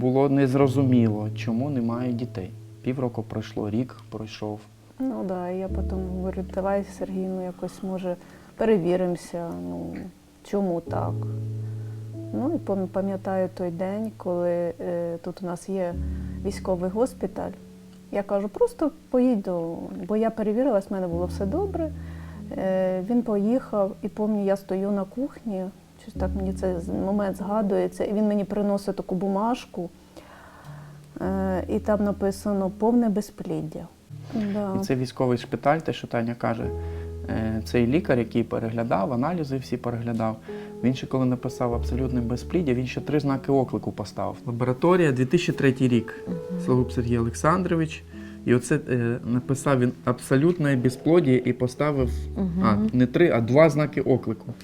Було незрозуміло, чому немає дітей. Півроку пройшло, рік пройшов. Ну да, я потім говорю, давай Сергій, ну якось може перевіримося, ну чому так. Ну і пам'ятаю той день, коли е, тут у нас є військовий госпіталь. Я кажу, просто поїду, бо я перевірилась, в мене було все добре. Е, він поїхав, і пам'ятаю, я стою на кухні, щось так мені цей момент згадується, і він мені приносить таку бумажку, е, і там написано повне безпліддя. Да. І це військовий шпиталь, те, що Таня каже, е, цей лікар, який переглядав, аналізи всі переглядав. Він ще коли написав абсолютне безпліддя, він ще три знаки оклику поставив. Лабораторія 2003 рік. Слугуб Сергій Олександрович. І оце е, написав він абсолютне безплодія і поставив а, не три, а два знаки оклику.